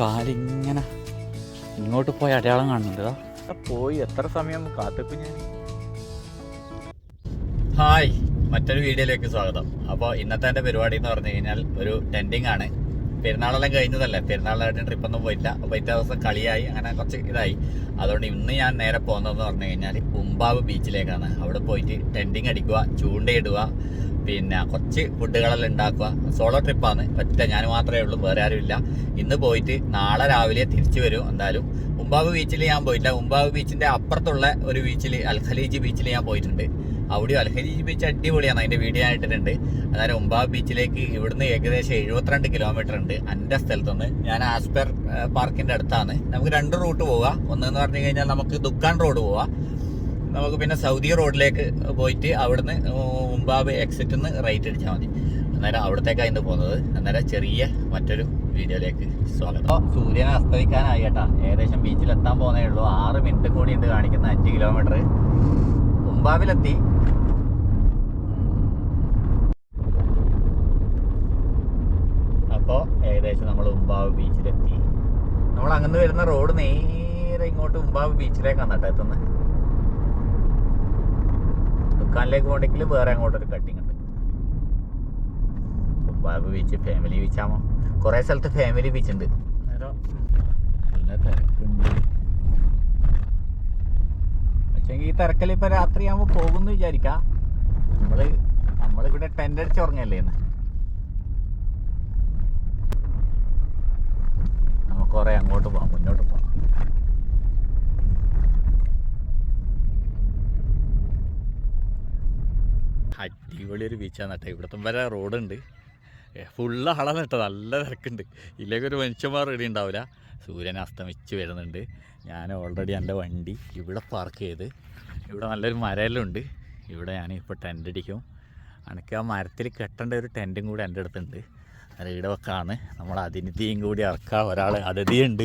കാലിങ്ങനെ ഇങ്ങോട്ട് പോയി അടയാളം കാണുന്നുണ്ട് പോയി. എത്ര സമയം കാത്തിക്കും ഞാൻ? ഹായ്. മറ്റൊരു വീഡിയോയിലേക്ക് സ്വാഗതം. അപ്പോൾ ഇന്നത്തെ എന്റെ പരിപാടി എന്ന് പറഞ്ഞു കഴിഞ്ഞാൽ ഒരു ടെൻഡിങ് ആണ്. പെരുന്നാളെല്ലാം കഴിഞ്ഞതല്ലേ? പെരുന്നാളായിട്ട് ട്രിപ്പൊന്നും പോയില്ല അപ്പോൾ ഇറ്റ ദിവസം കളിയായി. അങ്ങനെ കുറച്ച് ഇതായി. അതുകൊണ്ട് ഇന്ന് ഞാൻ നേരെ പോകുന്നതെന്ന് പറഞ്ഞു കഴിഞ്ഞാൽ ഉമ്പാവ് ബീച്ചിലേക്കാണ് അവിടെ പോയിട്ട് ടെൻഡിങ് അടിക്കുക ചൂണ്ടയിടുക പിന്നെ കുറച്ച് ഫുഡുകളെല്ലാം ഉണ്ടാക്കുക. സോളോ ട്രിപ്പാണ് ഒറ്റ ഞാൻ മാത്രമേ ഉള്ളൂ. വേറെ ആരും ഇല്ല. ഇന്ന് പോയിട്ട് നാളെ രാവിലെ തിരിച്ചു വരും എന്തായാലും. ഉമ്പാവ് ബീച്ചിൽ ഞാൻ പോയിട്ടില്ല. ഉമ്പാവ് ബീച്ചിന്റെ അപ്പുറത്തുള്ള ഒരു ബീച്ചിൽ അൽഖലീജ് ബീച്ചിൽ ഞാൻ പോയിട്ടുണ്ട്. അവിടെ അൽഖലീജി ബീച്ച് അടിപൊളിയാണ്. അതിന്റെ വീഡിയോ ആയിട്ടുണ്ട് അതായത് ഉമ്പാവ് ബീച്ചിലേക്ക് ഇവിടുന്ന് ഏകദേശം എഴുപത്തിരണ്ട് കിലോമീറ്റർ ഉണ്ട്. എന്റെ സ്ഥലത്തുനിന്ന്. ഞാൻ ആസ്പെർ പാർക്കിന്റെ അടുത്താണ്. നമുക്ക് രണ്ട് റൂട്ട് പോവാം. ഒന്നെന്ന് പറഞ്ഞു കഴിഞ്ഞാൽ നമുക്ക് ദുക്കാൻ റോഡ് പോവാം. നമുക്ക് പിന്നെ സൗദി റോഡിലേക്ക് പോയിട്ട് അവിടുന്ന് മുമ്പാബ് എക്സിറ്റ് നിന്ന് റൈറ്റ് അടിച്ചാൽ മതി. അന്നേരം അവിടത്തേക്കാണ് ഇന്ന് പോകുന്നത്. അന്നേരം ചെറിയ മറ്റൊരു വീഡിയോയിലേക്ക് സ്വാഗതം. സൂര്യൻ അസ്തമിക്കാനായി കേട്ടാ. ഏകദേശം ബീച്ചിലെത്താൻ പോകുന്നേ ഉള്ളൂ. ആറ് മിനിറ്റ് കൂടി ഉണ്ട് കാണിക്കുന്ന അഞ്ച് കിലോമീറ്റർ മുമ്പാബിലെത്തി അപ്പോൾ ഏകദേശം നമ്മൾ ഉമ്പാവ് ബീച്ചിലെത്തി നമ്മൾ അങ്ങനെ വരുന്ന റോഡ് നേരെ ഇങ്ങോട്ട് ഉമ്പാവ് ബീച്ചിലേക്കാണ് കേട്ടോ എത്തുന്നത് ദുക്കാനിലേക്ക് പോകണമെങ്കിൽ വേറെ അങ്ങോട്ടൊരു കട്ടിങ് ഉണ്ട്. ഉമ്പാവ് ബീച്ച് ഫാമിലി ബീച്ചാമോ കുറേ സ്ഥലത്ത് ഫാമിലി ബീച്ച് ഉണ്ട് നല്ല തിരക്കുണ്ട്. പക്ഷേ ഈ തിരക്കൽ ഇപ്പൊ രാത്രിയാകുമ്പോൾ പോകുമെന്ന് വിചാരിക്കാം. നമ്മൾ നമ്മളിവിടെ ടെന്റ് അടിച്ച് ഉറങ്ങല്ലേ ഇന്ന്? നമുക്ക് കുറെ അങ്ങോട്ട് പോവാം മുന്നോട്ട് പോവാം. അടിപൊളി ഒരു ബീച്ചാണ് കേട്ടോ. ഇവിടത്തും വരെ റോഡുണ്ട്. ഫുള്ള് ആളാണ് കേട്ടോ. നല്ല തിരക്കുണ്ട്. ഇല്ലെങ്കിൽ ഒരു മനുഷ്യന്മാർ റെഡി ഉണ്ടാവില്ല സൂര്യൻ അസ്തമിച്ച് വരുന്നുണ്ട്. ഞാൻ ഓൾറെഡി എന്റെ വണ്ടി ഇവിടെ പാർക്ക് ചെയ്ത്. ഇവിടെ നല്ലൊരു മരമെല്ലാം ഉണ്ട്. ഇവിടെ ഞാൻ ഇപ്പോൾ ടെന്റ് അടിക്കും എനിക്ക് ആ മരത്തിൽ കെട്ടേണ്ട ഒരു ടെന്റും കൂടി എന്റെ അടുത്തുണ്ട്. ഇവിടെ വെക്കാണ്. നമ്മൾ അതിഥിയും കൂടി ഇറക്കാം. ഒരാൾ അതിഥിയുണ്ട്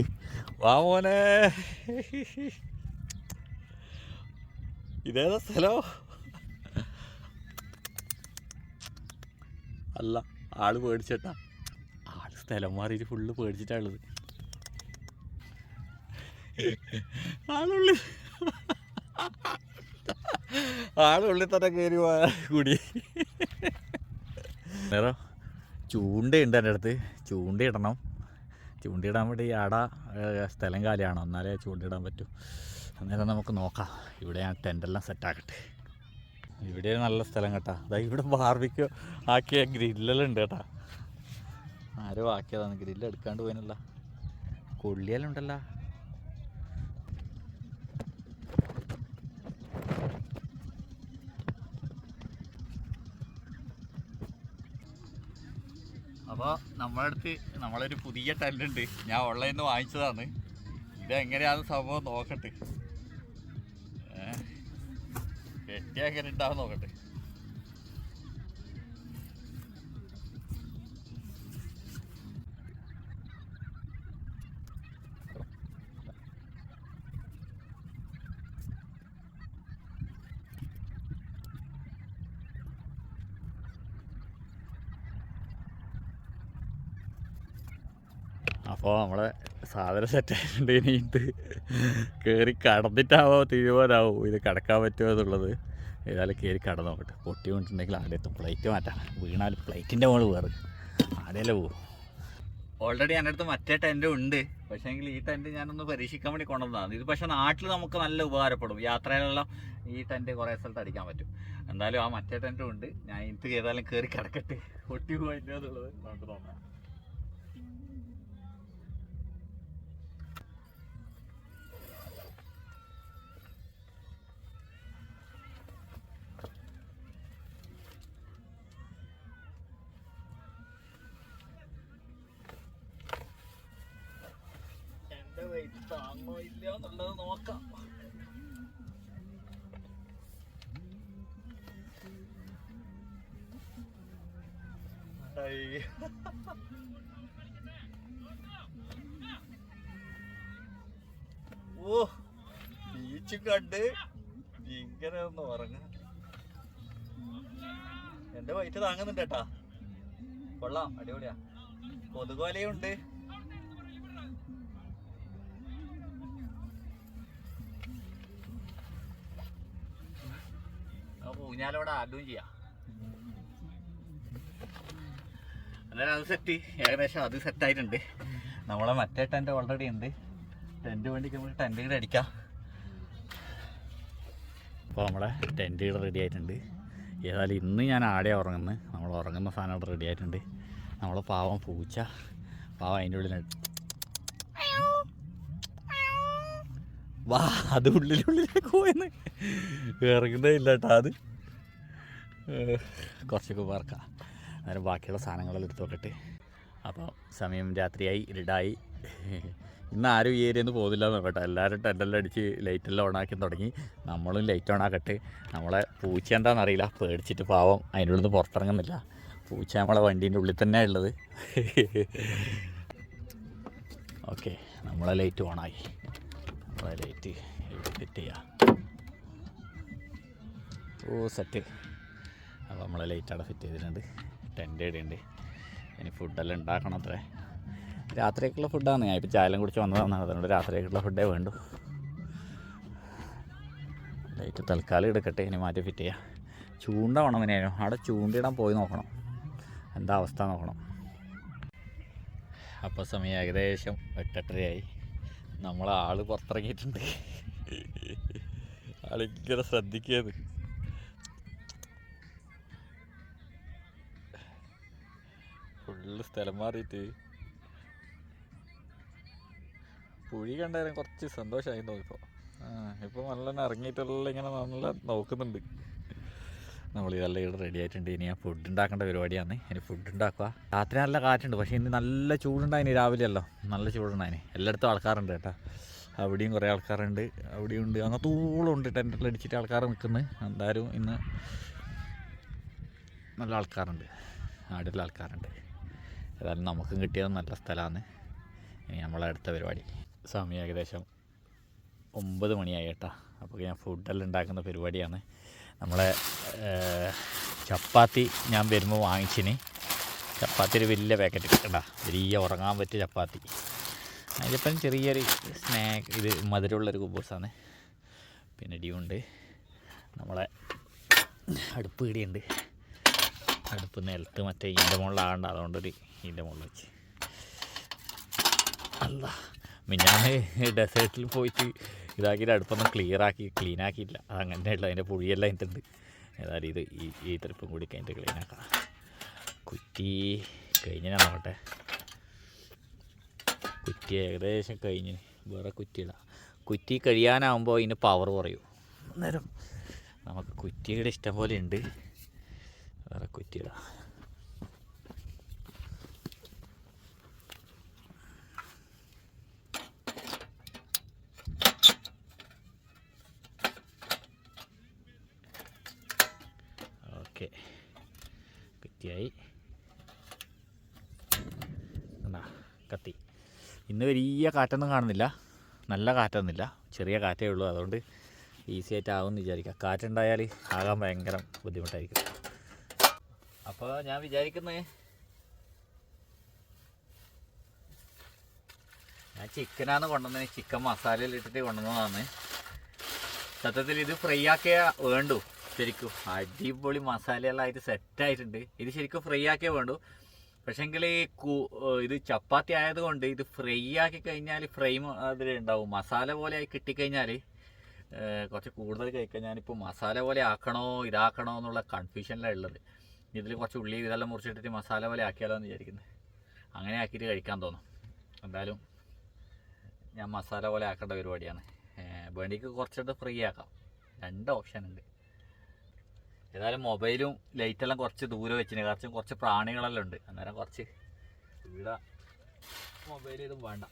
വാ മോനെ. ഇതേതാ സ്ഥലം? അല്ല ആൾ പേടിച്ചേട്ടാ. ആൾ സ്ഥലം മാറിയിട്ട് ഫുള്ള് പേടിച്ചിട്ടാണ് ഉള്ളത്. ആളുള്ളിൽ തന്നെ കയറി കൂടി. നേരം ചൂണ്ടയുണ്ട് എന്റെ അടുത്ത്. ചൂണ്ടയിടണം. ചൂണ്ടയിടാൻ വേണ്ടി ആടാ സ്ഥലം കാലിയാണ്? എന്നാലേ ചൂണ്ടയിടാൻ പറ്റൂ. അന്നേരം നമുക്ക് നോക്കാം. ഇവിടെ ഞാൻ ടെന്റെല്ലാം സെറ്റാക്കട്ടെ ഇവിടെ നല്ല സ്ഥലം കേട്ടാ. അതാ ഇവിടെ ബാർബിക്ക് ആക്കിയ ഗ്രില്ലെല്ലാം ഉണ്ട് കേട്ടാ. ആരോ ആക്കിയതാണ് ഗ്രില്ല് എടുക്കാണ്ട് പോയിനല്ല. കൊള്ളിയെല്ലാം ഉണ്ടല്ലോ അപ്പോൾ നമ്മളെ അടുത്ത് നമ്മളൊരു പുതിയ ടല്ലുണ്ട് ഞാൻ ഓൺലൈനിൽ നിന്ന് വാങ്ങിച്ചതാണ്. ഇതെങ്ങനെയാണ് സംഭവം നോക്കട്ടെ. കെട്ടിയാ എങ്ങനെ ഉണ്ടാവും നോക്കട്ടെ. അപ്പോൾ നമ്മളെ സാധനം സെറ്റായിട്ടുണ്ട് ഇനി ഇത് കയറി കടന്നിട്ടാവോ തീരുമാനമാവും ഇത് കടക്കാൻ പറ്റുമോ എന്നുള്ളത്. ഏതായാലും കയറി കടന്നു നോക്കട്ടെ. പൊട്ടി കൊണ്ടിട്ടുണ്ടെങ്കിൽ ആടെ എത്തും പ്ലേറ്റ് മാറ്റാം വീണാൽ പ്ലേറ്റിന്റെ മുകളിൽ വേറെ. ആടെയല്ലേ പോകും ഓൾറെഡി എന്റെ അടുത്ത് മറ്റേ ടെന്റും ഉണ്ട്. പക്ഷേ എങ്കിൽ ഈ ടെന്റ് ഞാനൊന്ന് പരീക്ഷിക്കാൻ വേണ്ടി കൊണ്ടുവന്നതാണ്. ഇത് പക്ഷേ നാട്ടിൽ നമുക്ക് നല്ല ഉപകാരപ്പെടും. യാത്രയിലെല്ലാം ഈ ടെന്റ് കുറേ സ്ഥലത്ത് അടിക്കാൻ പറ്റും. എന്തായാലും ആ മറ്റേ ടെന്റും ഉണ്ട്. ഞാൻ ഇത് ഏതായാലും കയറി കിടക്കട്ടെ. പൊട്ടി പോയില്ല എന്നുള്ളത് നമുക്ക് നോക്കാം എന്റെ വെയിറ്റ് താങ്ങോ ഇല്ല എന്നുള്ളത് നോക്കാം. ഓ ബീച്ച് കണ്ട് ഇങ്ങനെ ഒന്ന് ഉറങ്ങ. എന്റെ വയറ്റ് താങ്ങുന്നുണ്ട് കേട്ടാ. കൊള്ളാം അടിപൊളിയാ. കൊതുകോലയുണ്ട് ചെയ്യാം. അന്നേരം അത് സെറ്റ് ഏകദേശം അത് സെറ്റായിട്ടുണ്ട് നമ്മളെ മറ്റേ ടെന്റ് ഓൾറെഡി ഉണ്ട്. ടെന്റ് വേണ്ടിക്ക് നമുക്ക് ടെന്റ് കൂടെ അടിക്കാം. അപ്പോൾ നമ്മളെ ടെന്റ് കൂടെ റെഡി ആയിട്ടുണ്ട്. ഏതായാലും ഇന്ന് ഞാൻ ആടെ ഉറങ്ങുന്നത്. നമ്മൾ ഉറങ്ങുന്ന സാധനം റെഡി ആയിട്ടുണ്ട്. നമ്മളെ പാവം പൂച്ച. പാവം അതിന്റെ ഉള്ളിൽ വാ അത് ഉള്ളിലുള്ളിലേക്ക് പോയെന്ന്. ഇറങ്ങുന്നേ ഇല്ല കേട്ടോ അത്. കുറച്ചൊക്കെ പാർക്കാം അന്നേരം ബാക്കിയുള്ള സാധനങ്ങളെല്ലാം എടുത്തു നോക്കട്ടെ. അപ്പോൾ സമയം രാത്രിയായി ഇരുടായി. ഇന്ന് ആരും ഈ ഏരിയയിൽ നിന്ന് പോകുന്നില്ല നോക്കട്ടെ. എല്ലാവരും ടെന്റെല്ലാം അടിച്ച് ലൈറ്റെല്ലാം ഓണാക്കി തുടങ്ങി. നമ്മളും ലൈറ്റ് ഓണാക്കട്ടെ നമ്മളെ പൂച്ച എന്താണെന്നറിയില്ല പേടിച്ചിട്ട് പാവം അതിന്റെ ഉള്ളിൽ നിന്ന് പുറത്തിറങ്ങുന്നില്ല. പൂച്ച നമ്മളെ വണ്ടീന്റെ ഉള്ളിൽ തന്നെ ഉള്ളത്. ഓക്കെ നമ്മളെ ലൈറ്റ് ഓണായി നമ്മളെ ലൈറ്റ് ചെയ്യാം ഓ സെറ്റ് അപ്പോൾ നമ്മളെ ലൈറ്റ് അവിടെ ഫിറ്റ് ചെയ്തിട്ടുണ്ട്. ടെന്റ് ഇടയുണ്ട് ഇനി ഫുഡെല്ലാം ഉണ്ടാക്കണം അത്രേ. രാത്രിയൊക്കെയുള്ള ഫുഡാണ് ഞാൻ ഇപ്പോൾ ചായലും കുടിച്ച് വന്നതാണ്. അതുകൊണ്ട് രാത്രിയൊക്കെയുള്ള ഫുഡേ വേണ്ടു. ലൈറ്റ് തൽക്കാലം എടുക്കട്ടെ. ഇനി മാറ്റി ഫിറ്റ് ചെയ്യാം. ചൂണ്ട വേണം ഇനിയായിരുന്നു അവിടെ ചൂണ്ടിടാൻ പോയി നോക്കണം. എന്താ അവസ്ഥ നോക്കണം. അപ്പോൾ സമയം ഏകദേശം എട്ടെട്ടരയായി. നമ്മളെ ആൾ പുറത്തിറങ്ങിയിട്ടുണ്ട്. ആളിങ്ങനെ ശ്രദ്ധിക്കുന്നത് ഫുള്ള് സ്ഥലം മാറിയിട്ട്. പുഴി കണ്ടാലും കുറച്ച് സന്തോഷമായി തോന്നിപ്പോൾ ആ ഇപ്പോൾ നല്ല ഇറങ്ങിയിട്ടുള്ള ഇങ്ങനെ നല്ല നോക്കുന്നുണ്ട്. നമ്മൾ ഇതെല്ലാം ഇവിടെ റെഡി ആയിട്ടുണ്ട്. ഇനി ഞാൻ ഫുഡ് ഉണ്ടാക്കേണ്ട പരിപാടിയാണ്. ഇനി ഫുഡ് ഉണ്ടാക്കുക. രാത്രി നല്ല കാറ്റുണ്ട്. പക്ഷേ ഇനി നല്ല ചൂടുണ്ടായിന് രാവിലെയല്ലോ. നല്ല ചൂടുണ്ടായിന് എല്ലായിടത്തും ആൾക്കാരുണ്ട് കേട്ടോ. അവിടെയും കുറേ ആൾക്കാരുണ്ട്. അവിടെയും ഉണ്ട്. അങ്ങത്തോളം ഉണ്ട്. ടെന്റിൽ അടിച്ചിട്ട് ആൾക്കാർ നിൽക്കുന്നത് എന്തായാലും ഇന്ന് നല്ല ആൾക്കാരുണ്ട്. നാട്ടിലെ ആൾക്കാരുണ്ട്. ഏതായാലും നമുക്കും കിട്ടിയത് നല്ല സ്ഥലമാണ്. ഇനി നമ്മളെ അടുത്ത പരിപാടി. സമയം ഏകദേശം ഒമ്പത് മണിയായി കേട്ടോ. അപ്പോൾ ഞാൻ ഫുഡെല്ലാം ഉണ്ടാക്കുന്ന പരിപാടിയാണ്. നമ്മളെ ചപ്പാത്തി ഞാൻ വരുമ്പോൾ വാങ്ങിച്ചിന്. ചപ്പാത്തി ഒരു വലിയ പാക്കറ്റ് കേട്ടാ വലിയ ഉറങ്ങാൻ പറ്റിയ ചപ്പാത്തി. അതിലിപ്പം ചെറിയൊരു സ്നാക്ക് ഇത് മധുരമുള്ളൊരു കുബൂസാണ്. പിന്നെ ഇടിയുണ്ട്. നമ്മളെ അടുപ്പ് ഇടിയുണ്ട്. അടുപ്പ് നിലത്ത് മറ്റേ ഇതിന്റെ മുകളിലാകണ്ട അതുകൊണ്ടൊരു ഇതിന്റെ മുകളിൽ വെച്ച്. അല്ല മിന്നാണ് ഡെസേർട്ടിൽ പോയിട്ട് ഇതാക്കിയിട്ട് അടുപ്പൊന്നും ക്ലിയർ ആക്കി ക്ലീൻ ആക്കിയില്ല അങ്ങനെയുള്ള അതിന്റെ പുഴിയെല്ലാം അതിന്റെ ഏതായാലും ഇത് ഈ ഈ തരിപ്പും കൂടി കഴിഞ്ഞിട്ട് ക്ലീൻ ആക്കാം. കുറ്റി കഴിഞ്ഞ നോക്കട്ടെ. കുറ്റി ഏകദേശം കഴിഞ്ഞ്. വേറെ കുറ്റിയിടാം കുറ്റി കഴിയാനാകുമ്പോൾ അതിന് പവർ കുറയും. അന്നേരം നമുക്ക് കുറ്റിയുടെ ഇഷ്ടം പോലെ ഉണ്ട്. വേറെ കുറ്റിയിടാം ഓക്കെ കുറ്റിയായി എന്നാ കത്തി ഇന്ന് വലിയ കാറ്റൊന്നും കാണുന്നില്ല. നല്ല കാറ്റൊന്നുമില്ല. ചെറിയ കാറ്റേ ഉള്ളൂ. അതുകൊണ്ട് ഈസി ആയിട്ട് ആവുമെന്ന് വിചാരിക്കാം കാറ്റുണ്ടായാൽ ആകാൻ ഭയങ്കര ബുദ്ധിമുട്ടായിരിക്കും. അപ്പോൾ ഞാൻ വിചാരിക്കുന്നത് ഞാൻ ചിക്കനാണ് കൊണ്ടുവന്നത്. ചിക്കൻ മസാലയിൽ ഇട്ടിട്ട് കൊണ്ടുവന്നതാണ്. സത്യത്തിൽ ഇത് ഫ്രൈ ആക്കിയ വേണ്ടു. ശരിക്കും അടിപൊളി മസാലയെല്ലാം ആയിട്ട് സെറ്റായിട്ടുണ്ട് ഇത് ശരിക്കും ഫ്രൈ ആക്കിയേ വേണ്ടു. പക്ഷെങ്കിൽ ഇത് ചപ്പാത്തി ആയതുകൊണ്ട് ഇത് ഫ്രൈ ആക്കി കഴിഞ്ഞാൽ ഫ്രൈ അതിൽ ഉണ്ടാവും. മസാല പോലെ ആയി കിട്ടിക്കഴിഞ്ഞാൽ കുറച്ച് കൂടുതൽ കഴിക്കാൻ ഞാനിപ്പോൾ മസാല പോലെ ആക്കണോ ഇതാക്കണോ എന്നുള്ള കൺഫ്യൂഷനിലാണ് ഉള്ളത്. ഇതിൽ കുറച്ച് ഉള്ളി ഇതെല്ലാം മുറിച്ചിട്ടിട്ട് മസാല പോലെ ആക്കിയാലോ എന്ന് വിചാരിക്കുന്നത് അങ്ങനെ ആക്കിയിട്ട് കഴിക്കാൻ തോന്നും. എന്തായാലും ഞാൻ മസാല പോലെ ആക്കേണ്ട പരിപാടിയാണ്. വേണ്ടിക്ക് കുറച്ചിട്ട് ഫ്രീ ആക്കാം. രണ്ട് ഓപ്ഷൻ ഉണ്ട് ഏതായാലും മൊബൈലും ലൈറ്റെല്ലാം കുറച്ച് ദൂരെ വെച്ചിന്. കുറച്ച് കുറച്ച് പ്രാണികളെല്ലാം ഉണ്ട്. അന്നേരം കുറച്ച് ഇവിടെ മൊബൈൽ ഇതും വേണ്ട.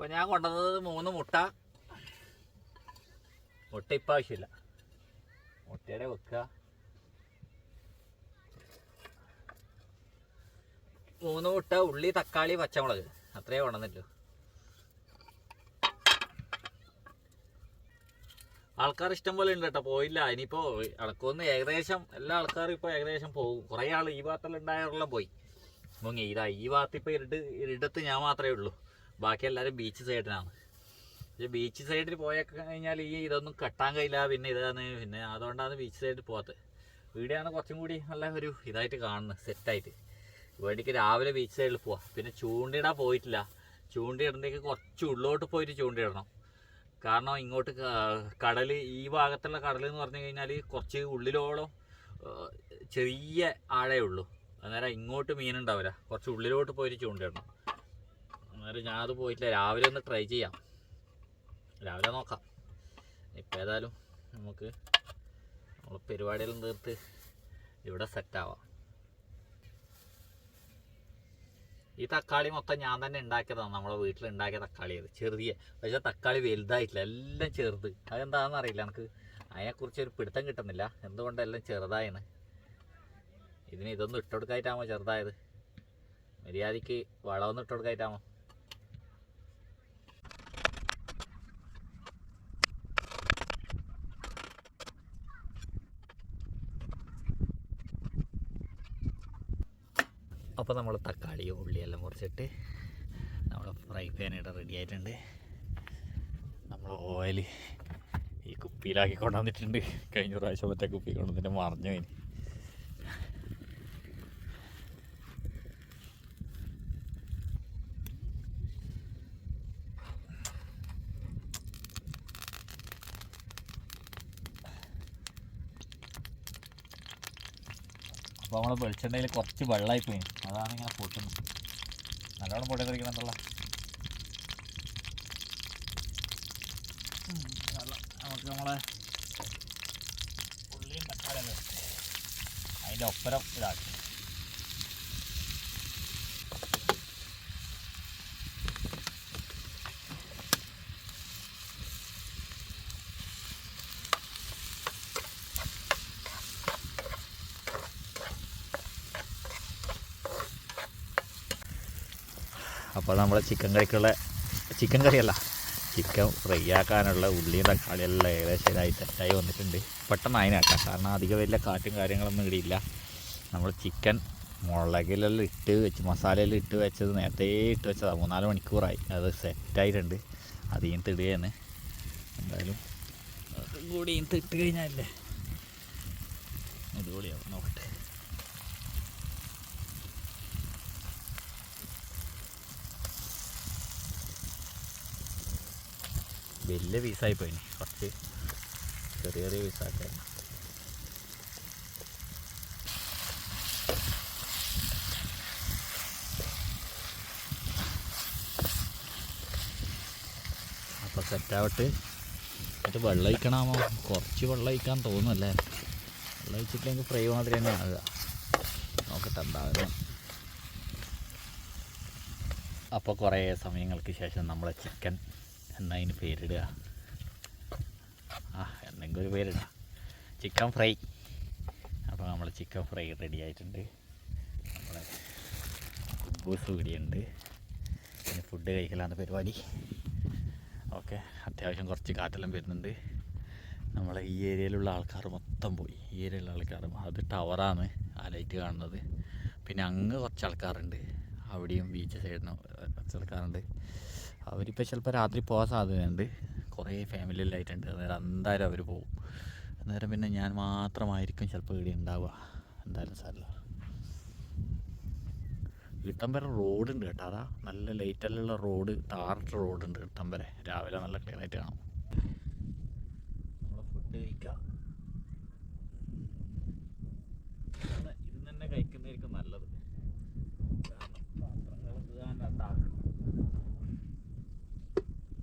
അപ്പൊ ഞാൻ കൊണ്ടുവന്നത് മൂന്ന് മുട്ട. മുട്ട ഇപ്പം ആവശ്യമില്ല. മുട്ടയുടെ വെക്കുക മൂന്ന് മുട്ട ഉള്ളി തക്കാളി പച്ചമുളക്. അത്രയേ കൊണ്ടുവന്നിട്ടു ആൾക്കാർ ഇഷ്ടം പോലെ ഉണ്ട് കേട്ടോ. പോയില്ല. ഇനിയിപ്പോ അടക്കുമെന്ന് ഏകദേശം എല്ലാ ആൾക്കാരും ഇപ്പൊ ഏകദേശം പോകും. കുറെ ആൾ ഈ ഭാഗത്തെല്ലാം ഉണ്ടായാലെല്ലാം പോയി. മുങ്ങി. ഇതാ ഈ ഭാഗത്ത് ഇപ്പൊ ഇരുട്ട് ഇരുടത്ത് ഞാൻ മാത്രമേ ഉള്ളൂ. ബാക്കി എല്ലാവരും ബീച്ച് പക്ഷെ ബീച്ച് സൈഡിൽ പോയൊക്കെ കഴിഞ്ഞാൽ ഈ ഇതൊന്നും കെട്ടാൻ കഴിയില്ല. പിന്നെ ഇതാണ്. പിന്നെ അതുകൊണ്ടാണ് ബീച്ച് സൈഡിൽ പോകാത്തത്. ഇവിടെയാണ് കുറച്ചും കൂടി നല്ല ഒരു ഇതായിട്ട് കാണുന്നത് സെറ്റായിട്ട് ഇവിടേക്ക് രാവിലെ ബീച്ച് സൈഡിൽ പോവാം. പിന്നെ ചൂണ്ടിടാൻ പോയിട്ടില്ല. ചൂണ്ടിയിടുന്നേക്ക് കുറച്ച് ഉള്ളോട്ട് പോയിട്ട് ചൂണ്ടിയിടണം കാരണം ഇങ്ങോട്ട് കടൽ ഈ ഭാഗത്തുള്ള കടൽ എന്ന് പറഞ്ഞു കഴിഞ്ഞാൽ കുറച്ച് ഉള്ളിലോളം ചെറിയ ആഴേ ഉള്ളൂ. അന്നേരം ഇങ്ങോട്ട് മീനുണ്ടാവില്ല കുറച്ച് ഉള്ളിലോട്ട് പോയിട്ട് ചൂണ്ടിടണം. അന്നേരം ഞാൻ അത് പോയിട്ടില്ല. രാവിലെ ഒന്ന് ട്രൈ ചെയ്യാം. രാവിലെ നോക്കാം. ഇപ്പം ഏതായാലും നമുക്ക് നമ്മൾ പരിപാടിയെല്ലാം തീർത്ത് ഇവിടെ സെറ്റാവാം ഈ തക്കാളി മൊത്തം ഞാൻ തന്നെ ഉണ്ടാക്കിയതാണ്. നമ്മളെ വീട്ടിൽ ഉണ്ടാക്കിയ തക്കാളി അത്. ചെറിയ പക്ഷെ തക്കാളി വലുതായിട്ടില്ല. എല്ലാം ചെറുത്. അതെന്താണെന്ന് അറിയില്ല എനിക്ക്. അതിനെക്കുറിച്ച് ഒരു പിടുത്തം കിട്ടുന്നില്ല. എന്തുകൊണ്ട് എല്ലാം ചെറുതായെന്ന് ഇതിന് ഇതൊന്നും ഇട്ടുകൊടുക്കായിട്ടാമോ ചെറുതായത്? മര്യാദയ്ക്ക് വളമൊന്നും ഇട്ടുകൊടുക്കായിട്ടാമോ അപ്പോൾ നമ്മൾ തക്കാളിയും ഉള്ളിയെല്ലാം കുറച്ചിട്ട് നമ്മൾ ഫ്രൈ പാനായിട്ട് റെഡി ആയിട്ടുണ്ട്. നമ്മൾ ഓയിൽ ഈ കുപ്പിയിലാക്കി കൊണ്ടുവന്നിട്ടുണ്ട്. കഴിഞ്ഞ പ്രാവശ്യം മറ്റേ കുപ്പി കൊണ്ടുവന്നിട്ട് മറിഞ്ഞു ഇനി അപ്പോൾ നമ്മൾ വെളിച്ചെണ്ണയിൽ കുറച്ച് വെള്ളമായി പോയി. അതാണ് ഇങ്ങനെ പൊട്ടുന്നത്. നല്ലോണം പൊട്ടി വെള്ളം. നമുക്ക് നമ്മളെ ഉള്ളിയും തക്കാളിയല്ലേ അതിന്റെ ഒപ്പരം ഇതാക്കി. അപ്പോൾ നമ്മൾ ചിക്കൻ കറിക്കുള്ള ചിക്കൻ കറിയല്ല ചിക്കൻ ഫ്രൈ ആക്കാനുള്ള ഉള്ളിയും തക്കാളിയെല്ലാം ഏകദേശം ഇതായി സെറ്റായി വന്നിട്ടുണ്ട്. പെട്ടെന്ന് അതിനാക്കാം കാരണം അധികം വലിയ കാറ്റും കാര്യങ്ങളൊന്നും ഇല്ല. നമ്മൾ ചിക്കൻ മുളകിലെല്ലാം ഇട്ട് വെച്ച് മസാലയെല്ലാം ഇട്ട് വെച്ചത് നേരത്തെ ഇട്ട് വെച്ചതാണ് മൂന്നാൽ മണിക്കൂറായി. അത് സെറ്റായിട്ടുണ്ട് അത് തിടുകയാണ് എന്തായാലും അതും കൂടി ഇട്ട് കഴിഞ്ഞാലല്ലേ? അടിപൊളിയാവും നോക്കട്ടെ. വലിയ പീസായി പോയി. കുറച്ച് ചെറിയ ചെറിയ പീസാക്കാൻ അപ്പോൾ സെറ്റാവട്ട് എന്നിട്ട് വെള്ളം ഒഴിക്കണമോ കുറച്ച് വെള്ളം ഒഴിക്കാൻ തോന്നുമല്ലേ വെള്ളം ഒഴിച്ചിട്ടില്ലെങ്കിൽ ഫ്രൈ മാതിരി തന്നെ ആകുക നോക്കട്ടെ എന്താകുന്നു അപ്പോൾ കുറേ സമയങ്ങൾക്ക് ശേഷം നമ്മളെ ചിക്കൻ എന്നാ അതിന് പേരിടുക? ആ എന്തെങ്കിലും ഒരു പേരിടുക ചിക്കൻ ഫ്രൈ അപ്പോൾ നമ്മൾ ചിക്കൻ ഫ്രൈ റെഡി ആയിട്ടുണ്ട്. നമ്മളെ കുബൂസ് കൂടിയുണ്ട് പിന്നെ ഫുഡ് കഴിക്കലാണ് പരിപാടി. ഓക്കെ അത്യാവശ്യം കുറച്ച് കാറ്റെല്ലാം വരുന്നുണ്ട്. നമ്മളെ ഈ ഏരിയയിലുള്ള ആൾക്കാർ മൊത്തം പോയി. ഈ ഏരിയയിലുള്ള ആൾക്കാർ അത് ടവറാണ് ആ ലൈറ്റ് കാണുന്നത്. പിന്നെ അങ്ങ് കുറച്ച് ആൾക്കാരുണ്ട്. അവിടെയും ബീച്ച് സൈഡിന് കുറച്ച് ആൾക്കാരുണ്ട്. അവരിപ്പോൾ ചിലപ്പോൾ രാത്രി പോകാൻ സാധ്യതയുണ്ട്. കുറേ ഫാമിലിയിലായിട്ടുണ്ട് അന്നേരം എന്തായാലും അവർ പോകും അന്നേരം പിന്നെ ഞാൻ മാത്രമായിരിക്കും ചിലപ്പോൾ ഇവിടെ ഉണ്ടാവുക എന്തായാലും സാറില്ല ഇട്ടം വരെ റോഡുണ്ട് കേട്ടോ. അതാ നല്ല ലൈറ്റല്ലുള്ള റോഡ് ടാറിട്ട റോഡുണ്ട് ഇട്ടം വരെ. രാവിലെ നല്ല ക്ലിയർ ആയിട്ട് കാണാം. നമ്മളെ ഫുഡ് കഴിക്കാം ഇത് ഇത് തന്നെ കഴിക്കുന്നതായിരിക്കും നല്ലത് കാരണം പാത്രങ്ങൾ ഇത് തന്നെ ഉണ്ടാക്കണം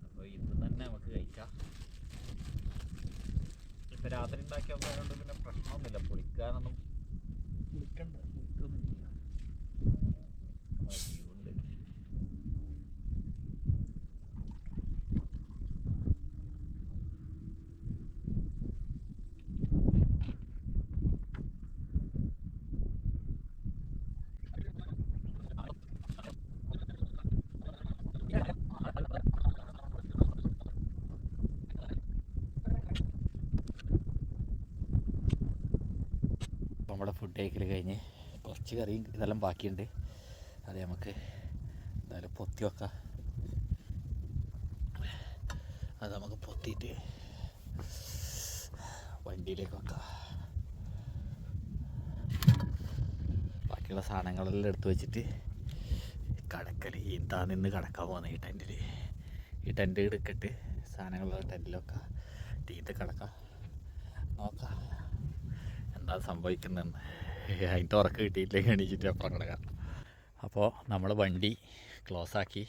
അപ്പോൾ ഇത് തന്നെ നമുക്ക് കഴിക്കാം ഇപ്പം രാത്രി ഉണ്ടാക്കിയ കൊണ്ട് പിന്നെ പ്രശ്നമൊന്നുമില്ല പൊളിക്കാനൊന്നും നമ്മുടെ ഫുഡ് കഴിക്കൽ കഴിഞ്ഞ് കുറച്ച് കറിയും ഇതെല്ലാം ബാക്കിയുണ്ട്. അത് നമുക്ക് എന്തായാലും പൊത്തി വെക്കാം. അത് നമുക്ക് പൊത്തിയിട്ട് വണ്ടിയിലേക്ക് വെക്കാം. ബാക്കിയുള്ള സാധനങ്ങളെല്ലാം എടുത്തു വെച്ചിട്ട് കടക്കൽ. ഈന്താ നിന്ന് കടക്കാൻ പോകുന്നത് ഈ ടെന്റിൽ ഈ ടെന്റ് എടുക്കട്ട് സാധനങ്ങളുള്ള ടെന്റിൽ വെക്കാം. തീറ്റ കിടക്കാം. നോക്കാം. എന്താ സംഭവിക്കുന്നതെന്ന് അതിന്റെ ഉറക്കം കിട്ടിയിട്ടില്ലെങ്കിൽ എണീച്ചിട്ട് അപ്പുറം കിടക്കാം അപ്പോൾ നമ്മൾ വണ്ടി ക്ലോസ് ആക്കി.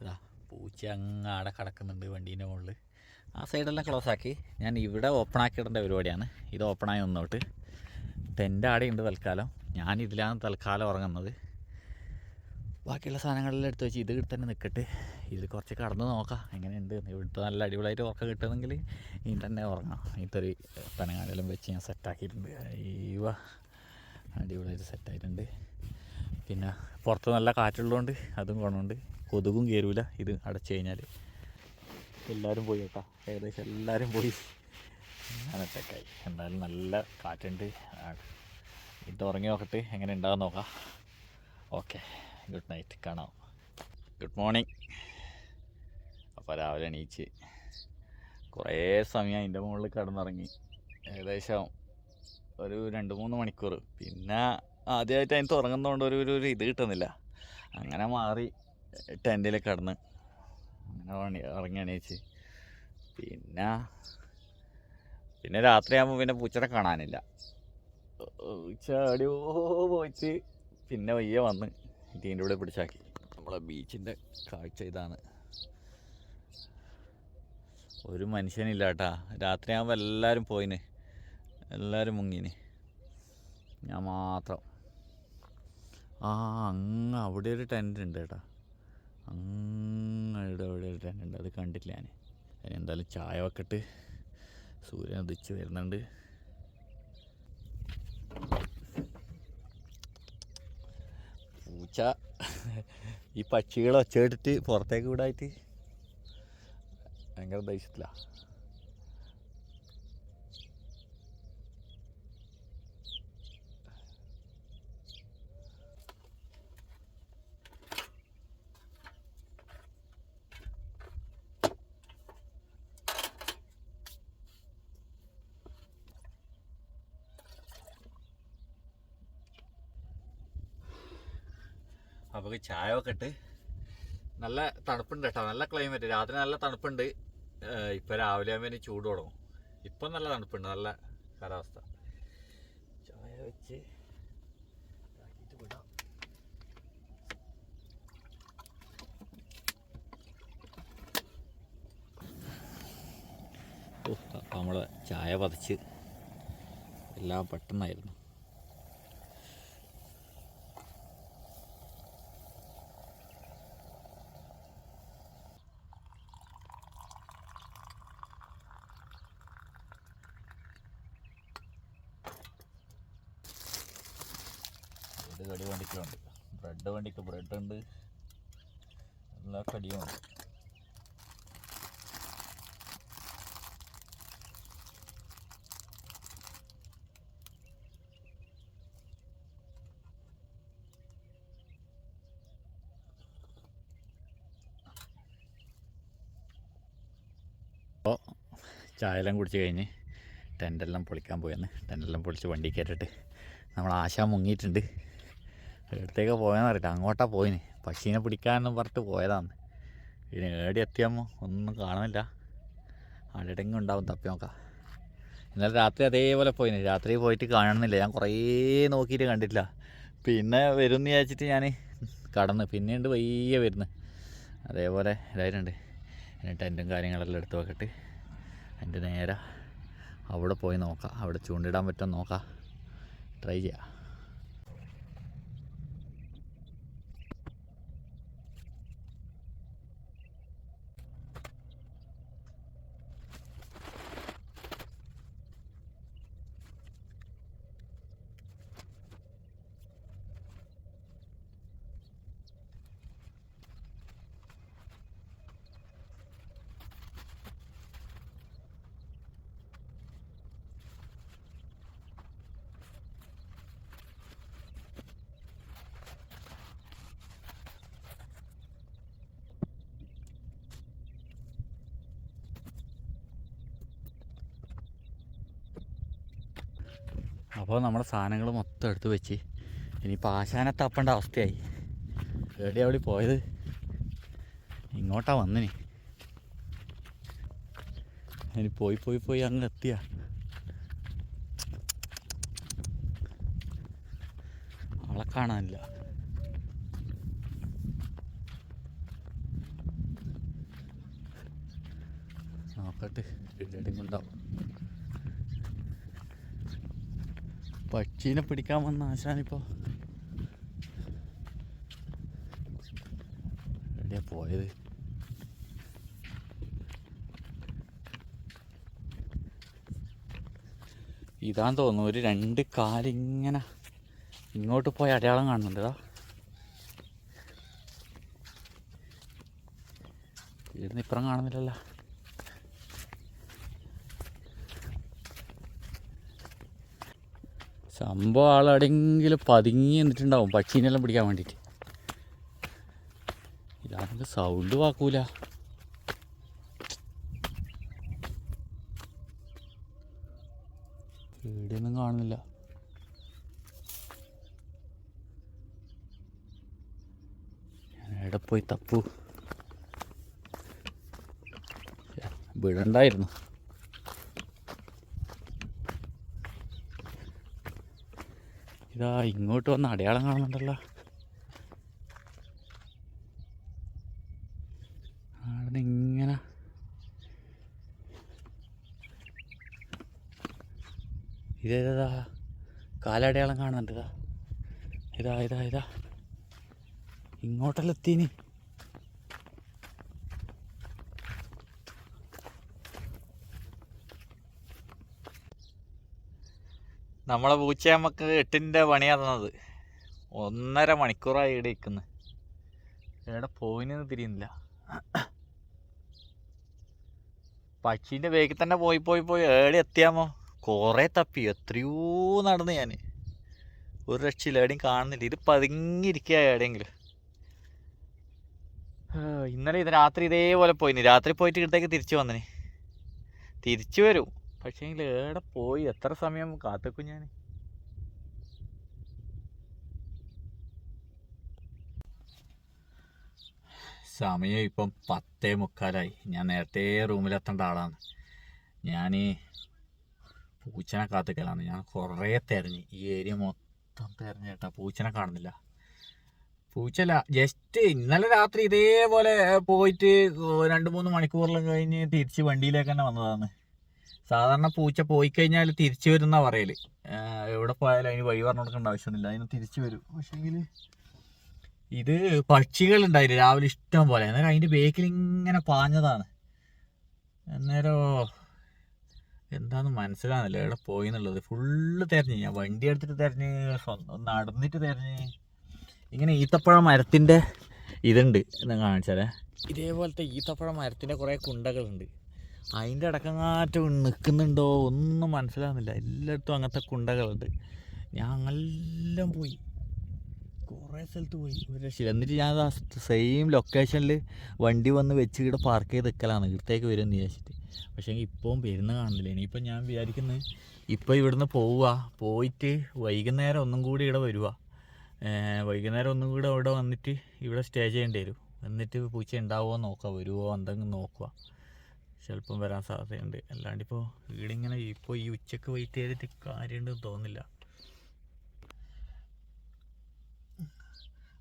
ഇതാ പൂച്ച അങ്ങാടെ കിടക്കുന്നുണ്ട് വണ്ടീന്റെ മുകളിൽ ആ സൈഡെല്ലാം ക്ലോസ് ആക്കി. ഞാൻ ഇവിടെ ഓപ്പൺ ആക്കിയിടേണ്ട പരിപാടിയാണ്. ഇത് ഓപ്പൺ ആയി നിന്നോട്ട്. ടെന്റ് ആടെ ഉണ്ട് തൽക്കാലം. ഞാൻ ഇതിലാണ് തൽക്കാലം ഉറങ്ങുന്നത്. ബാക്കിയുള്ള സാധനങ്ങളെല്ലാം എടുത്ത് വെച്ച് ഇത് തന്നെ നിൽക്കട്ടെ ഇതിൽ കുറച്ച് കടന്ന് നോക്കാം. എങ്ങനെയുണ്ട്? ഇവിടുത്തെ നല്ല അടിപൊളിയായിട്ട് ഉറക്കം കിട്ടുന്നെങ്കിൽ ഇനി തന്നെ ഉറങ്ങാം ഇങ്ങനത്തെ ഒരു പനങ്ങാടെല്ലാം വെച്ച് ഞാൻ സെറ്റാക്കിയിട്ടുണ്ട് അയ്യോ അടിപൊളിയായിട്ട് സെറ്റായിട്ടുണ്ട് പിന്നെ പുറത്ത് നല്ല കാറ്റുള്ളതുകൊണ്ട് അതും ഗുണമുണ്ട് കൊതുകും കയറൂല ഇത് അടച്ചു കഴിഞ്ഞാൽ എല്ലാവരും പോയി കേട്ടോ ഏകദേശം എല്ലാവരും പോയി സെറ്റായി എന്തായാലും നല്ല കാറ്റുണ്ട് ഇത് ഉറങ്ങി നോക്കട്ടെ എങ്ങനെ ഉണ്ടാകാൻ നോക്കാം ഓക്കെ ഗുഡ് നൈറ്റ് കാണാം. Good morning. അപ്പോൾ രാവിലെ എണീച്ച് കുറേ സമയം അതിന്റെ മുകളിൽ കിടന്നിറങ്ങി. ഏകദേശം ഒരു രണ്ട് മൂന്ന് മണിക്കൂർ. പിന്നെ ആദ്യമായിട്ട് അതിന് തുറങ്ങുന്നതുകൊണ്ട് ഒരു ഒരു ഇത് കിട്ടുന്നില്ല. അങ്ങനെ മാറി ടെന്റിൽ കിടന്ന് അങ്ങനെ ഇറങ്ങി എണീച്ച്. പിന്നെ പിന്നെ രാത്രിയാകുമ്പോൾ പിന്നെ പൂച്ചനെ കാണാനില്ല. ഉച്ച അടിയോ പോയിട്ട് പിന്നെ വയ്യ വന്ന്. ഇതിന്റെ കൂടെ പിടിച്ചാക്കി നമ്മളെ ബീച്ചിന്റെ കാഴ്ച ഇതാണ്. ഒരു മനുഷ്യനില്ല കേട്ടാ. രാത്രിയാകുമ്പോൾ എല്ലാവരും പോയിന്. എല്ലാവരും മുങ്ങിന്. ഞാൻ മാത്രം. ആ അങ്ങ് അവിടെ ഒരു ടെന്റ് ഉണ്ട് കേട്ടാ. അങ്ങ് അവിടെ ഒരു ടെന്റ് ഉണ്ട്. അത് കണ്ടില്ല ഞാൻ എന്തായാലും ചായ വെക്കട്ട്. സൂര്യൻ ഉദിച്ച് വരുന്നുണ്ട്. പൂച്ച. ഈ പക്ഷികളെ ഒച്ച കേട്ടിട്ട് പുറത്തേക്ക് വിടായിട്ട് ഭയങ്കര ദേഷ്യത്തില. അപ്പോൾ ചായ ഒക്കെ ഇട്ട് നല്ല തണുപ്പുണ്ട് കേട്ടോ. നല്ല ക്ലൈമറ്റ് രാത്രി നല്ല തണുപ്പുണ്ട്. ഇപ്പം രാവിലെ ആകുമ്പോൾ ഇനി ചൂട് തുടങ്ങും. ഇപ്പം നല്ല തണുപ്പുണ്ട്. നല്ല കാലാവസ്ഥ. ചായ വെച്ച് നമ്മൾ ചായ പതച്ച് എല്ലാം പെട്ടെന്നായിരുന്നു. കടി വണ്ടിക്കുണ്ട് ബ്രെഡ് വണ്ടിക്ക് ബ്രെഡ് ഉണ്ട്. എല്ലാ കടിയും ഉണ്ട് ചായയെല്ലാം കുടിച്ച് കഴിഞ്ഞ് ടെന്റെല്ലാം പൊളിക്കാൻ പോയെന്ന്. ടെന്റെല്ലാം പൊളിച്ച് വണ്ടി കയറ്റിട്ട് നമ്മൾ ആശ മുങ്ങിയിട്ടുണ്ട്. എവിടത്തേക്ക് പോയെന്നറിയില്ല. അങ്ങോട്ടാ പോയിന്. പശീനെ പിടിക്കാനെന്നും പറഞ്ഞിട്ട് പോയതാണ് പിന്നെ ഏടി എത്തിയാകുമ്പോൾ ഒന്നും കാണുന്നില്ല. ആടെങ്കിലും ഉണ്ടാവും തപ്പി നോക്കാം. ഇന്നലെ രാത്രി അതേപോലെ പോയിന്. രാത്രി പോയിട്ട് കാണുന്നില്ല. ഞാൻ കുറേ നോക്കിയിട്ട് കണ്ടിട്ടില്ല. പിന്നെ വരും വിചാരിച്ചിട്ട് ഞാൻ കടന്ന്. പിന്നെയുണ്ട് വയ്യ വരുന്നത് അതേപോലെ ഇതായിട്ടുണ്ട്. ഇനി ടെന്റും കാര്യങ്ങളെല്ലാം എടുത്ത് വെക്കട്ട്. എന്റെ നേരെ അവിടെ പോയി നോക്കാം. അവിടെ ചൂണ്ടിടാൻ പറ്റുമോ നോക്കാം. ട്രൈ ചെയ്യാം. അപ്പോൾ നമ്മുടെ സാധനങ്ങൾ മൊത്തം എടുത്ത് വെച്ച്. ഇനി ആശാനെ തപ്പേണ്ട അവസ്ഥയായി. എവിടെ അവിടെ പോയത്? ഇങ്ങോട്ടാ വന്നിനി. ഇനി പോയി പോയി പോയി അങ്ങ് എത്തിയ. അവളെ കാണാനില്ല നോക്കട്ടെ എവിടെയും കൊണ്ടാവും പക്ഷീനെ പിടിക്കാൻ വന്ന ആശാനിപ്പോ പോയത്? ഇതാന്ന് തോന്നുന്നു ഒരു രണ്ട് കാലിങ്ങനെ ഇങ്ങോട്ട് പോയി അടയാളം കാണുന്നുണ്ട് ഇതാ. ഇവിടുന്ന് ഇപ്പുറം കാണുന്നില്ലല്ലോ. സംഭവം ആളെവിടെയെങ്കിലും പതുങ്ങി നിന്നിട്ടുണ്ടാവും. പക്ഷീനെല്ലാം പിടിക്കാൻ വേണ്ടിയിട്ട് ഇതാണെങ്കിൽ സൗണ്ട് വാക്കൂല. പേടിയൊന്നും കാണുന്നില്ല. എവിടെ പോയി തപ്പു? വിടണ്ടായിരുന്നു. ഇതാ ഇങ്ങോട്ട് വന്ന അടയാളം കാണുന്നുണ്ടല്ലോ. അവിടെ ഇങ്ങനെ. ഇതേതാ കാലടയാളം കാണുന്നുണ്ട് ഇതാ. ഇതാ ഇതാ ഇതാ. ഇങ്ങോട്ടല്ല എത്തീനി? നമ്മളെ പൂച്ച നമുക്ക് എട്ടിന്റെ പണിയാ തന്നത്. ഒന്നര മണിക്കൂറായി ഇവിടെ ഇരിക്കുന്നത് എവിടെ പോയിന്ന് തിരിയുന്നില്ല. പക്ഷീന്റെ വേഗത്തിൽ തന്നെ പോയി പോയി പോയി ഏടി എത്തിയാമോ? കുറേ തപ്പി. എത്രയോ നടന്ന് ഞാൻ ഒരു രക്ഷയില്ല. എവിടെയും കാണുന്നില്ല. ഇത് പതുങ്ങിയിരിക്കുക എവിടെയെങ്കിലും. ഇന്നലെ ഇത് രാത്രി ഇതേപോലെ പോയിന്. രാത്രി പോയിട്ട് ഇടത്തേക്ക് തിരിച്ചു വന്നിന്. തിരിച്ചു വരും. പക്ഷേ എവിടെ പോയി? എത്ര സമയം കാത്തുക്കും ഞാൻ സമയം ഇപ്പം പത്തേ മുക്കാലായി. ഞാൻ നേരത്തെ റൂമിലെത്തേണ്ട ആളാണ്. ഞാൻ പൂച്ചനെ കാത്തുക്കലാണ്. ഞാൻ കുറേ തിരഞ്ഞ്. ഈ ഏരിയ മൊത്തം തിരഞ്ഞ് കേട്ടോ. പൂച്ചനെ കാണുന്നില്ല. പൂച്ചല്ല ജസ്റ്റ് ഇന്നലെ രാത്രി ഇതേപോലെ പോയിട്ട് രണ്ട് മൂന്ന് മണിക്കൂറിലും കഴിഞ്ഞ് തിരിച്ച് വണ്ടിയിലേക്ക് തന്നെ വന്നതാണ്. സാധാരണ പൂച്ച പോയി കഴിഞ്ഞാൽ തിരിച്ചു വരുന്ന പറയൽ. എവിടെ പോയാലും അതിന് വഴി പറഞ്ഞു കൊടുക്കേണ്ട ആവശ്യമൊന്നുമില്ല. അതിന് തിരിച്ചു വരും. പക്ഷേങ്കിൽ ഇത് പക്ഷികളുണ്ടായില്ല? രാവിലെ ഇഷ്ടം പോലെ. അന്നേരം അതിന്റെ ബേക്കിൽ ഇങ്ങനെ പാഞ്ഞതാണ്. അന്നേരം എന്താന്ന് മനസ്സിലാകുന്നില്ല എവിടെ പോയി എന്നുള്ളത്. ഫുള്ള് തിരഞ്ഞ്. ഞാൻ വണ്ടി എടുത്തിട്ട് തിരഞ്ഞ് നടന്നിട്ട് തിരഞ്ഞ്. ഇങ്ങനെ ഈത്തപ്പഴ മരത്തിന്റെ ഇതുണ്ട്. എന്ന് കാണിച്ചാലേ? ഇതേപോലത്തെ ഈത്തപ്പഴ മരത്തിന്റെ കുറേ കുണ്ടകളുണ്ട്. അതിന്റെ അടക്കങ്ങാറ്റം നിൽക്കുന്നുണ്ടോ ഒന്നും മനസ്സിലാകുന്നില്ല എല്ലായിടത്തും അങ്ങനത്തെ കുണ്ടകളുണ്ട്. ഞാൻ എല്ലാം പോയി. കുറേ സ്ഥലത്ത് പോയി. ഒരു രക്ഷയില്ല. എന്നിട്ട് ഞാൻ സെയിം ലൊക്കേഷനിൽ വണ്ടി വന്ന് വെച്ച് ഇവിടെ പാർക്ക് ചെയ്ത് നിൽക്കലാണ് ഇവിടത്തേക്ക് വരും എന്ന് വിചാരിച്ചിട്ട്. പക്ഷേ ഇപ്പം വരുന്ന കാണുന്നില്ല. ഇനിയിപ്പം ഞാൻ വിചാരിക്കുന്നത് ഇപ്പോൾ ഇവിടുന്ന് പോവുക. പോയിട്ട് വൈകുന്നേരം ഒന്നും കൂടി ഇവിടെ വരുക വൈകുന്നേരം ഒന്നും കൂടി അവിടെ വന്നിട്ട് ഇവിടെ സ്റ്റേ ചെയ്യേണ്ടി വരും. എന്നിട്ട് പൂച്ച ഉണ്ടാവുമോ നോക്കുക വരുമോ എന്തെങ്കിലും നോക്കുക. ചിലപ്പം വരാൻ സാധ്യതയുണ്ട്. അല്ലാണ്ട് ഇപ്പോൾ വീടിങ്ങനെ ഇപ്പോൾ ഈ ഉച്ചയ്ക്ക് വെയിറ്റ് ചെയ്തിട്ട് കാര്യമുണ്ടെന്ന് തോന്നുന്നില്ല.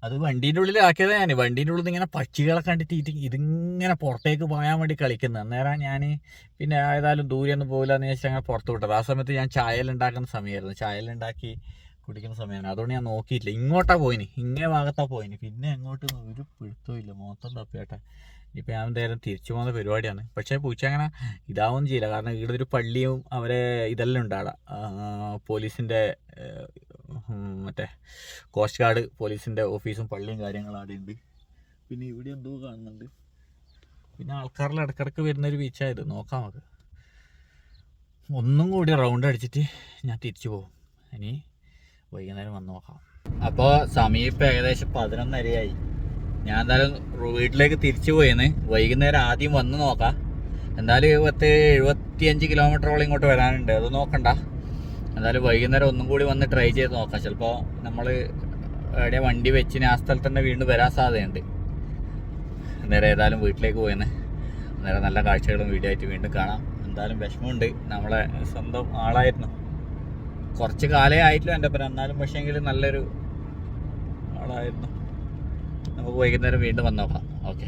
അത് വണ്ടീന്റെ ഉള്ളിൽ ആക്കിയത് ഞാൻ വണ്ടീന്റെ ഉള്ളിൽ ഇങ്ങനെ പക്ഷികളെ കണ്ടിട്ട് ഇത് ഇതിങ്ങനെ പുറത്തേക്ക് പോകാൻ വേണ്ടി കളിക്കുന്നത് അന്നേരം ഞാൻ പിന്നെ ഏതായാലും ദൂരെയൊന്നും പോകില്ല എന്ന് വെച്ചാൽ അങ്ങനെ പുറത്ത് വിട്ടത്. ആ സമയത്ത് ഞാൻ ചായലുണ്ടാക്കുന്ന സമയമായിരുന്നു ചായലുണ്ടാക്കി കുടിക്കുന്ന സമയമാണ്. അതുകൊണ്ട് ഞാൻ നോക്കിയിട്ടില്ല. ഇങ്ങോട്ടാണ് പോയിന്. ഇങ്ങേ ഭാഗത്താണ് പോയിന്. പിന്നെ അങ്ങോട്ട് ഒരു പിടുത്തവും ഇല്ല. മൊത്തം തപ്പിയാട്ടെ. ഇപ്പം ഞാൻ എന്തായാലും തിരിച്ചു പോകുന്ന പരിപാടിയാണ്. പക്ഷേ പൂച്ച അങ്ങനെ ഇതാവും ചെയ്യില്ല. കാരണം ഇവിടെ ഒരു പള്ളിയും അവരെ ഇതെല്ലാം ഉണ്ട് പോലീസിന്റെ മറ്റേ കോസ്റ്റ് ഗാർഡ് പോലീസിന്റെ ഓഫീസും പള്ളിയും കാര്യങ്ങളും അവിടെ ഉണ്ട്. പിന്നെ ഇവിടെ എന്തോ കാണുന്നുണ്ട്. പിന്നെ ആൾക്കാരിൽ ഇടക്കിടക്ക് വരുന്ന ഒരു ബീച്ചായത് നോക്കാം നമുക്ക്. ഒന്നും കൂടി റൗണ്ട് അടിച്ചിട്ട് ഞാൻ തിരിച്ചു പോകും. ഇനി വൈകുന്നേരം വന്ന് നോക്കാം. അപ്പോൾ സമയം ഇപ്പം ഏകദേശം പതിനൊന്നരയായി. ഞാൻ എന്തായാലും വീട്ടിലേക്ക് തിരിച്ചു പോയിന്ന് വൈകുന്നേരം ആദ്യം വന്ന് നോക്കാം. എന്തായാലും പത്ത് എഴുപത്തിയഞ്ച് കിലോമീറ്ററോളം ഇങ്ങോട്ട് വരാനുണ്ട്. അത് നോക്കണ്ട. എന്തായാലും വൈകുന്നേരം ഒന്നും കൂടി വന്ന് ട്രൈ ചെയ്ത് നോക്കാം. ചിലപ്പോൾ നമ്മൾ എവിടെ വണ്ടി വെച്ചിന് ആ സ്ഥലത്ത് തന്നെ വീണ്ടും വരാൻ സാധ്യതയുണ്ട്. അന്നേരം ഏതായാലും വീട്ടിലേക്ക് പോയെന്ന് അന്നേരം നല്ല കാഴ്ചകളും വീഡിയോ ആയിട്ട് വീണ്ടും കാണാം. എന്തായാലും വിഷമമുണ്ട്. നമ്മളെ സ്വന്തം ആളായിരുന്നു. കുറച്ച് കാലേ ആയിട്ടില്ല എന്റെ ഒപ്പം. എന്നാലും പക്ഷേങ്കിൽ നല്ലൊരു ആളായിരുന്നു. നമുക്ക് വൈകുന്നേരം വീണ്ടും വന്നോക്കാം. ഓക്കെ.